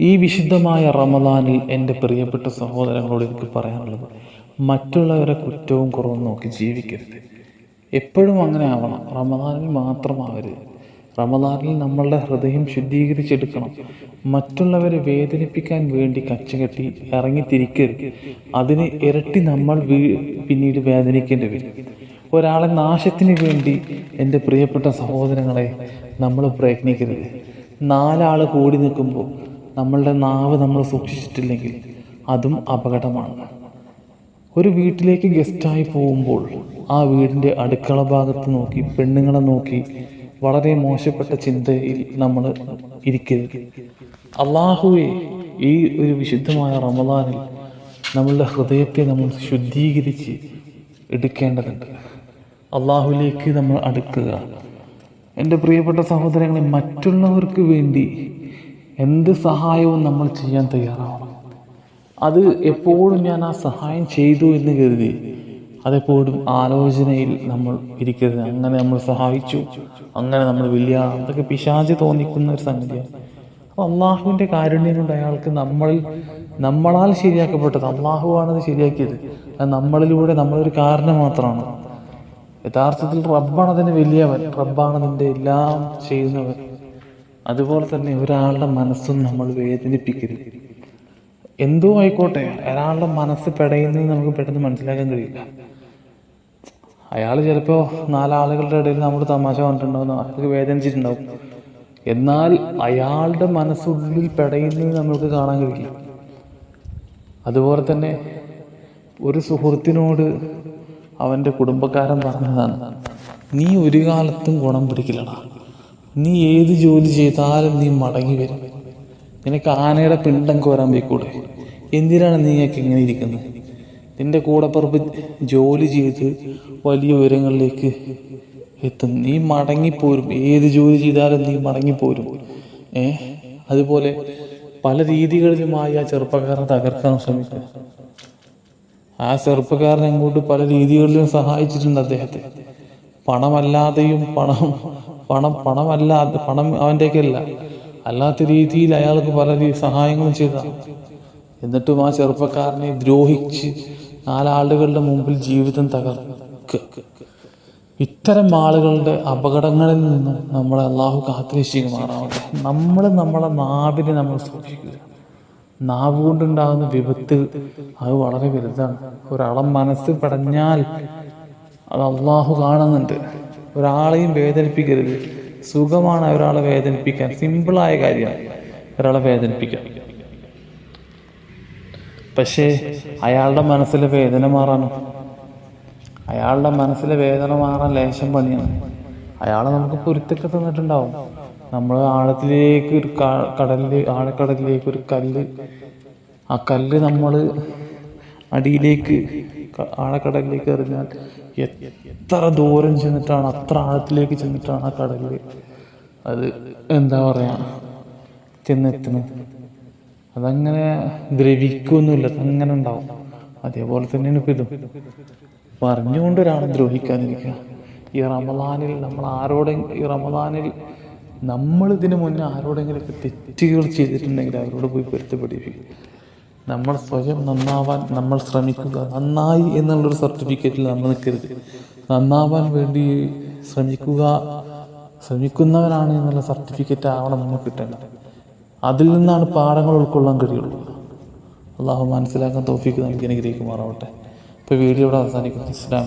ഈ വിശുദ്ധമായ റമദാനിൽ എന്റെ പ്രിയപ്പെട്ട സഹോദരങ്ങളോട് എനിക്ക് പറയാനുള്ളത് മറ്റുള്ളവരെ കുറ്റവും കുറവും നോക്കി ജീവിക്കരുത്. എപ്പോഴും അങ്ങനെ ആവണം. റമദാനിൽ മാത്രമാവരുത് റമദാനിൽ നമ്മളുടെ ഹൃദയം ശുദ്ധീകരിച്ചെടുക്കണം. മറ്റുള്ളവരെ വേദനിപ്പിക്കാൻ വേണ്ടി കച്ചകെട്ടി ഇറങ്ങിത്തിരിക്കരുത്. അതിന് ഇരട്ടി നമ്മൾ പിന്നീട് വേദനിക്കേണ്ടി വരും. ഒരാളെ നാശത്തിന് വേണ്ടി എന്റെ പ്രിയപ്പെട്ട സഹോദരങ്ങളെ നമ്മൾ പ്രയത്നിക്കരുത്. നാലാൾ കൂടി നിൽക്കുമ്പോൾ നമ്മളുടെ നാവ് നമ്മൾ സൂക്ഷിച്ചിട്ടില്ലെങ്കിൽ അതും അപകടമാണ്. ഒരു വീട്ടിലേക്ക് ഗസ്റ്റായി പോകുമ്പോൾ ആ വീടിന്റെ അടുക്കള ഭാഗത്ത് നോക്കി പെണ്ണുങ്ങളെ നോക്കി വളരെ മോശപ്പെട്ട ചിന്തയിൽ നമ്മൾ ഇരിക്കരുത്. അള്ളാഹുവെ ഈ ഒരു വിശുദ്ധമായ റമദാനിൽ നമ്മളുടെ ഹൃദയത്തെ നമ്മൾ ശുദ്ധീകരിച്ച് എടുക്കേണ്ടതുണ്ട്. അള്ളാഹുവിലേക്ക് നമ്മൾ അടുക്കുക. എന്റെ പ്രിയപ്പെട്ട സഹോദരങ്ങളെ മറ്റുള്ളവർക്ക് വേണ്ടി എന്ത് സഹായവും നമ്മൾ ചെയ്യാൻ തയ്യാറാവണം. അത് എപ്പോഴും ഞാൻ ആ സഹായം ചെയ്തു എന്ന് കരുതി അതെപ്പോഴും ആലോചനയിൽ നമ്മൾ ഇരിക്കരുത്. അങ്ങനെ നമ്മൾ സഹായിച്ചു അങ്ങനെ നമ്മൾ വലിയ അതൊക്കെ പിശാചി തോന്നിക്കുന്ന ഒരു സംഗതിയാണ്. അപ്പോൾ അള്ളാഹുവിന്റെ കാരുണ്യം കൊണ്ട് അയാൾക്ക് നമ്മളിൽ നമ്മളാൽ ശരിയാക്കപ്പെട്ടത് അള്ളാഹുവാണത് ശരിയാക്കിയത്. അത് നമ്മളിലൂടെ നമ്മളൊരു കാരണം മാത്രമാണ്. യഥാർത്ഥത്തിൽ റബ്ബാണ് അതിന് വലിയവൻ റബ്ബാണ് അതിന്റെ എല്ലാം ചെയ്യുന്നവൻ. അതുപോലെ തന്നെ ഒരാളുടെ മനസ്സും നമ്മൾ വേദനിപ്പിക്കരുത്. എന്തോ ആയിക്കോട്ടെ ഒരാളുടെ മനസ്സ് പെടയുന്നത് നമുക്ക് പെട്ടെന്ന് മനസ്സിലാക്കാൻ കഴിയില്ല. അയാൾ ചിലപ്പോൾ നാലാളുകളുടെ ഇടയിൽ നമ്മൾ തമാശ പറഞ്ഞിട്ടുണ്ടാവും അയാൾക്ക് വേദനിച്ചിട്ടുണ്ടാവും. എന്നാൽ അയാളുടെ മനസ്സുള്ളിൽ പെടയുന്നത് നമുക്ക് കാണാൻ കഴിയില്ല. അതുപോലെ തന്നെ ഒരു സുഹൃത്തിനോട് അവന്റെ കുടുംബക്കാരൻ പറഞ്ഞതാണ് നീ ഒരു കാലത്തും ഗുണം പിടിക്കില്ലടാ. നീ ഏത് ജോലി ചെയ്താലും നീ മടങ്ങി വരും. നിനക്ക് ആനയുടെ പിണ്ടം കോരാൻ പോയിക്കൂടെ? എന്തിനാണ് നീയൊക്കെ ഇങ്ങനെ ഇരിക്കുന്നത്? നിന്റെ കൂടപ്പുറപ്പ് ജോലി ചെയ്ത് വലിയ ഉയരങ്ങളിലേക്ക് എത്തും. നീ മടങ്ങിപ്പോരും. ഏത് ജോലി ചെയ്താലും നീ മടങ്ങിപ്പോരും. ഏ? അതുപോലെ പല രീതികളിലുമായി ആ ചെറുപ്പക്കാരനെ തകർക്കാൻ ശ്രമിക്കുക ആ ചെറുപ്പക്കാരൻ അങ്ങോട്ട് പല രീതികളിലും സഹായിച്ചിട്ടുണ്ട് അദ്ദേഹത്തെ. പണമല്ലാതെയും പണം പണം പണമല്ല പണം അവന്റെയൊക്കെ അല്ല അല്ലാത്ത രീതിയിൽ അയാൾക്ക് പല സഹായങ്ങളും ചെയ്ത. എന്നിട്ടും ആ ചെറുപ്പക്കാരനെ ദ്രോഹിച്ച് നാലാളുകളുടെ മുമ്പിൽ ജീവിതം തകർക്കുക ഇത്തരം ആളുകളുടെ അപകടങ്ങളിൽ നിന്നും നമ്മളെ അള്ളാഹു കാത്തുരക്ഷിക്കുമാറാവട്ടെ നമ്മൾ നമ്മളെ നാവിനെ നമ്മൾ സൂക്ഷിക്കുക. നാവ് കൊണ്ടുണ്ടാകുന്ന വിപത്ത് അത് വളരെ വലുതാണ്. ഒരാളെ മനസ്സ് പടഞ്ഞാൽ അത് അള്ളാഹു കാണുന്നുണ്ട്. ഒരാളെയും വേദനിപ്പിക്കരുത്. സുഖമാണ് ഒരാളെ വേദനിപ്പിക്കാൻ. സിമ്പിളായ കാര്യമാണ് ഒരാളെ വേദനിപ്പിക്കാൻ പക്ഷേ അയാളുടെ മനസ്സിലെ വേദന മാറാനോ? അയാളുടെ മനസ്സിലെ വേദന മാറാൻ ലേശം പണിയാണ്. അയാളെ നമുക്ക് പൊരുത്തൊക്കെ തന്നിട്ടുണ്ടാവും. നമ്മൾ ആഴത്തിലേക്ക് ഒരു കടലിൽ ആഴക്കടലിലേക്ക് ഒരു കല്ല്. ആ കല്ല് നമ്മൾ അടിയിലേക്ക് ആഴക്കടലിലേക്ക് എറിഞ്ഞാൽ എത്ര ദൂരം ചെന്നിട്ടാണ് അത്ര ആഴത്തിലേക്ക് ചെന്നിട്ടാണ് ആ കടലിൽ അത് എന്താ പറയുക ചെന്നെത്തുന്നത് അതങ്ങനെ ദ്രവിക്കൊന്നുമില്ല അതങ്ങനെ ഉണ്ടാവും. അതേപോലെ തന്നെയാണ് ഇപ്പം ഇതും. പറഞ്ഞുകൊണ്ട് ഒരാളെ ദ്രോഹിക്കാതിരിക്കുക. ഈ റമദാനിൽ നമ്മൾ ആരോടെ ഈ റമദാനിൽ നമ്മൾ ഇതിനു മുന്നേ ആരോടെങ്കിലൊക്കെ തെറ്റുകൾ ചെയ്തിട്ടുണ്ടെങ്കിൽ അവരോട് പോയി പൊരുത്തപ്പെടിപ്പിക്കും നമ്മൾ സ്വയം നന്നാവാൻ നമ്മൾ ശ്രമിക്കുക. നന്നായി എന്നുള്ളൊരു സർട്ടിഫിക്കറ്റിൽ നമ്മൾ നിൽക്കരുത്. നന്നാവാൻ വേണ്ടി ശ്രമിക്കുക ശ്രമിക്കുന്നവരാണ് എന്നുള്ള സർട്ടിഫിക്കറ്റ് ആവണം നമുക്ക് കിട്ടേണ്ടത്. അതിൽ നിന്നാണ് പാഠങ്ങൾ ഉൾക്കൊള്ളാൻ കഴിയുള്ളൂ. അള്ളാഹു മനസ്സിലാക്കാൻ തോഫിക്ക് നമുക്ക് അനുഗ്രഹിക്കുമാറാവട്ടെ. ഇപ്പോൾ വീഡിയോ ഇവിടെ അവസാനിക്കുന്നു. ഇസ്ലാം